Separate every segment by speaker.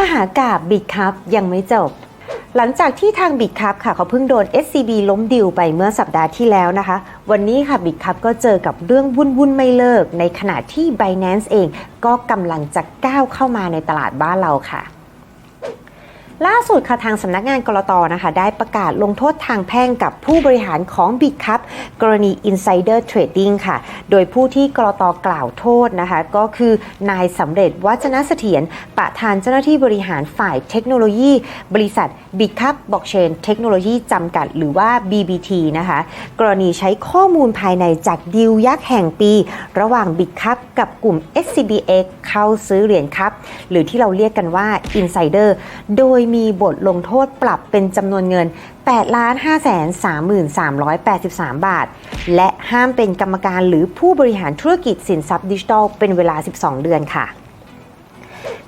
Speaker 1: มหากาบบิดคัพยังไม่จบ หลังจากที่ทางบิดคัพค่ะเขาเพิ่งโดน SCB ล้มดิวไปเมื่อสัปดาห์ที่แล้วนะคะ วันนี้ค่ะบิดคัพก็เจอกับเรื่องวุ่นวุ่นไม่เลิก ในขณะที่ Binance เองก็กำลังจะก้าวเข้ามาในตลาดบ้านเราค่ะ ล่าสุดค่ะทางสำนักงานกรตนะคะ ได้ประกาศลงโทษทางแพ่งกับผู้บริหารของ Big Cup กรณี Insider Trading ค่ะ โดยผู้ที่กรตกล่าวโทษนะคะ ก็คือนายสำเร็จวัฒนเสถียรประธานเจ้าหน้าที่บริหารฝ่ายเทคโนโลยี บริษัท Big Cup Blockchain Technology จำกัดหรือว่า BBT นะคะ กรณีใช้ข้อมูลภายในจากดีลยักษ์แห่งปี ระหว่าง Big Cup กับกลุ่ม SCBX เข้าซื้อเหรียญครับหรือที่เราเรียกกันว่า Insider โดยมีบทลงโทษปรับเป็นจำนวนเงิน 8 5 3 3 8 3 บาท และห้ามเป็นกรรมการหรือผู้บริหารธุรกิจสินทรัพย์ดิจิทัลเป็นเวลา 12 เดือนค่ะ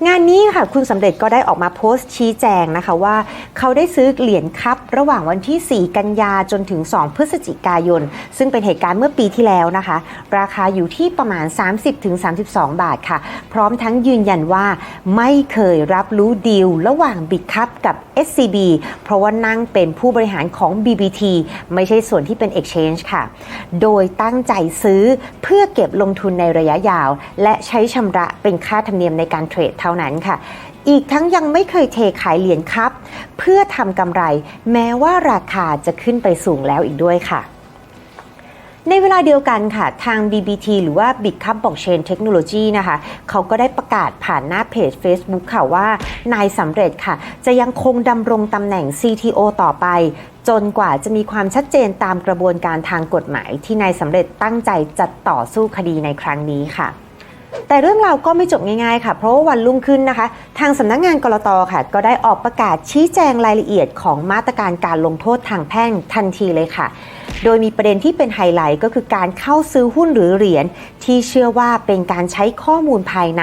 Speaker 1: งานนี้ค่ะคุณสำเร็จก็ได้ออกมาโพสต์ชี้แจงนะคะว่า เขาได้ซื้อเหรียญคัพระหว่างวันที่ 4 กันยาจนถึง 2 พฤศจิกายน ซึ่งเป็นเหตุการณ์เมื่อปีที่แล้วนะคะ ราคาอยู่ที่ประมาณ 30-32 บาทค่ะ พร้อมทั้งยืนยันว่าไม่เคยรับรู้ดีลระหว่างบิ c คัพกับ SCB เพราะว่านั่งเป็นผู้บริหารของ BBT ไม่ใช่ส่วนที่เป็น Exchange ค่ะ โดยตั้งใจซื้อเพื่อเก็บลงทุนในระยะยาว และใช้ชำระเป็นค่าธรรมเนียมในการเทรดเท่านั้นค่ะ อีกทั้งยังไม่เคยเทขายเหรียญครับ เพื่อทำกำไรแม้ว่าราคาจะขึ้นไปสูงแล้วอีกด้วยค่ะในเวลาเดียวกันค่ะ ทาง BBT หรือว่า Big Cup Blockchain Technology นะคะ เขาก็ได้ประกาศผ่านหน้าเพจ Facebook ค่ะว่า นายสำเร็จค่ะ จะยังคงดำรงตำแหน่ง CTO ต่อไป จนกว่าจะมีความชัดเจนตามกระบวนการทางกฎหมาย ที่นายสำเร็จตั้งใจจะต่อสู้คดีในครั้งนี้ค่ะ แต่เรื่องราวก็ไม่จบง่ายๆ ค่ะ เพราะว่าวันรุ่งขึ้นนะคะ ทางสำนักงานกรตค่ะ ก็ได้ออกประกาศชี้แจงรายละเอียดของมาตรการการลงโทษทางแพ่งทันทีเลยค่ะ โดยมีประเด็นที่เป็นไฮไลท์ก็คือการเข้าซื้อหุ้นหรือเหรียญที่เชื่อว่าเป็นการใช้ข้อมูลภายใน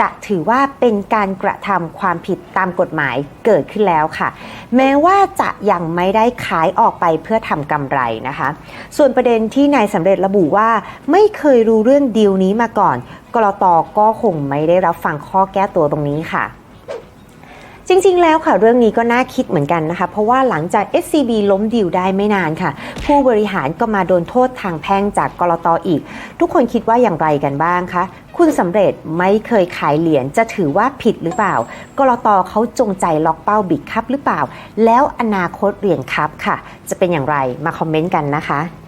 Speaker 1: จะถือว่าเป็นการกระทำความผิดตามกฎหมายเกิดขึ้นแล้วค่ะ แม้ว่าจะยังไม่ได้ขายออกไปเพื่อทำกำไรนะคะ ส่วนประเด็นที่นายสำเร็จระบุว่า ไม่เคยรู้เรื่องดีลนี้มาก่อนกรตก็คงไม่ได้รับฟังข้อแก้ตัวตรงนี้ค่ะ จริงๆ แล้วค่ะเรื่องนี้ก็น่าคิดเหมือนกันนะคะ เพราะว่าหลังจาก SCB ล้มดีลได้ไม่นานค่ะ ผู้บริหารก็มาโดนโทษทางแพ่งจากกรตออีก ทุกคนคิดว่าอย่างไรกันบ้างคะคุณสำเร็จไม่เคยขายเหรียญจะถือว่าผิดหรือเปล่ากรตเขาจงใจล็อกเป้าบิดคัพหรือเปล่า แล้วอนาคตเหรียญคัพค่ะ จะเป็นอย่างไรมาคอมเมนต์กันนะคะ